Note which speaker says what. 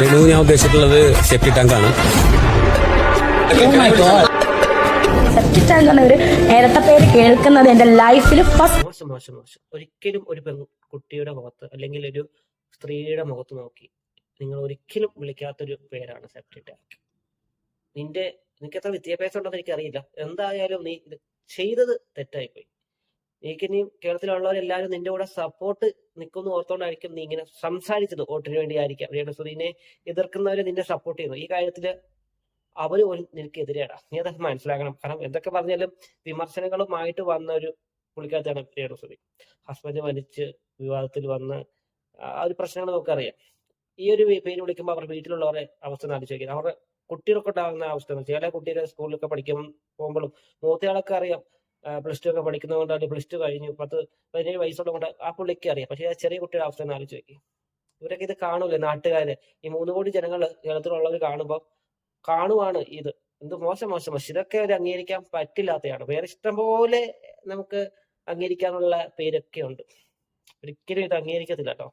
Speaker 1: രേണു ഞാൻ ഉദ്ദേശിച്ചിട്ടുള്ളത് സെപ്റ്റി ടാങ്ക് ആണ്.
Speaker 2: സെപ്റ്റി ടാങ്ക് എന്ന ഒരു നേരത്തെ പേര് കേൾക്കുന്നത് എന്റെ ലൈഫിൽ ഫസ്റ്റ്
Speaker 3: മോശം മോശം മോശം. ഒരിക്കലും ഒരു പെൺകുട്ടിയുടെ മുഖത്ത് അല്ലെങ്കിൽ ഒരു സ്ത്രീയുടെ മുഖത്ത് നോക്കി നിങ്ങൾ ഒരിക്കലും വിളിക്കാത്തൊരു പേരാണ് സെപ്റ്റി ടാങ്ക് നിന്റെ നിനക്ക് എത്ര വിദ്യാഭ്യാസം ഉണ്ടെന്ന് എനിക്കറിയില്ല. എന്തായാലും നീ ഇത് ചെയ്തത് തെറ്റായിപ്പോയി. നീക്ക് ഇനി കേരളത്തിലുള്ളവരെല്ലാവരും നിന്റെ കൂടെ സപ്പോർട്ട് നിൽക്കുന്നു ഓർത്തോണ്ടായിരിക്കും നീ ഇങ്ങനെ സംസാരിച്ചത്. വോട്ടിന് വേണ്ടി ആയിരിക്കാം രേണുസുദീനെ എതിർക്കുന്നവരെ നിന്നെ സപ്പോർട്ട് ചെയ്യുന്നു. ഈ കാര്യത്തിൽ അവർ ഒരു നിനക്കെതിരെയാണ് നീ അതൊക്കെ മനസ്സിലാക്കണം. കാരണം എന്തൊക്കെ പറഞ്ഞാലും വിമർശനങ്ങളുമായിട്ട് വന്ന ഒരു പുള്ളിക്കാരത്താണ് രേണുസുതി ഹസ്ബൻഡ് മരിച്ച് വിവാദത്തിൽ വന്ന് ആ ഒരു പ്രശ്നങ്ങൾ നമുക്കറിയാം. ഈ ഒരു പേര് വിളിക്കുമ്പോൾ അവരുടെ വീട്ടിലുള്ളവരെ അവസ്ഥ നോക്കിയത് അവരുടെ കുട്ടികൾക്ക് ഉണ്ടാകുന്ന അവസ്ഥ ചില കുട്ടികൾ സ്കൂളിലൊക്കെ പഠിക്കുമ്പോൾ പോകുമ്പോഴും മൂത്തയാളൊക്കെ അറിയാം. പ്ലസ് ടു ഒക്കെ പഠിക്കുന്നതുകൊണ്ട് അല്ലെങ്കിൽ പ്ലസ് ടു കഴിഞ്ഞു. പത്ത് പതിനേഴ് വയസ്സുള്ള കൊണ്ട് ആ പുള്ളിക്ക് അറിയാം. പക്ഷേ ആ ചെറിയ കുട്ടിയുടെ അവസ്ഥ ആലോചിച്ച് നോക്കി. ഇവരൊക്കെ ഇത് കാണൂലേ നാട്ടുകാര്? ഈ മൂന്ന് കോടി ജനങ്ങൾ കേരളത്തിലുള്ളവർ കാണുമ്പോൾ കാണുവാണ് ഇത്. എന്ത് മോശം മോശം മോശം. ഇതൊക്കെ ഒരു അംഗീകരിക്കാൻ പറ്റില്ലാത്തതാണ് വേറെ ഇഷ്ടം പോലെ നമുക്ക് അംഗീകരിക്കാനുള്ള പേരൊക്കെ ഉണ്ട്. ഒരിക്കലും ഇത് അംഗീകരിക്കത്തില്ല കേട്ടോ.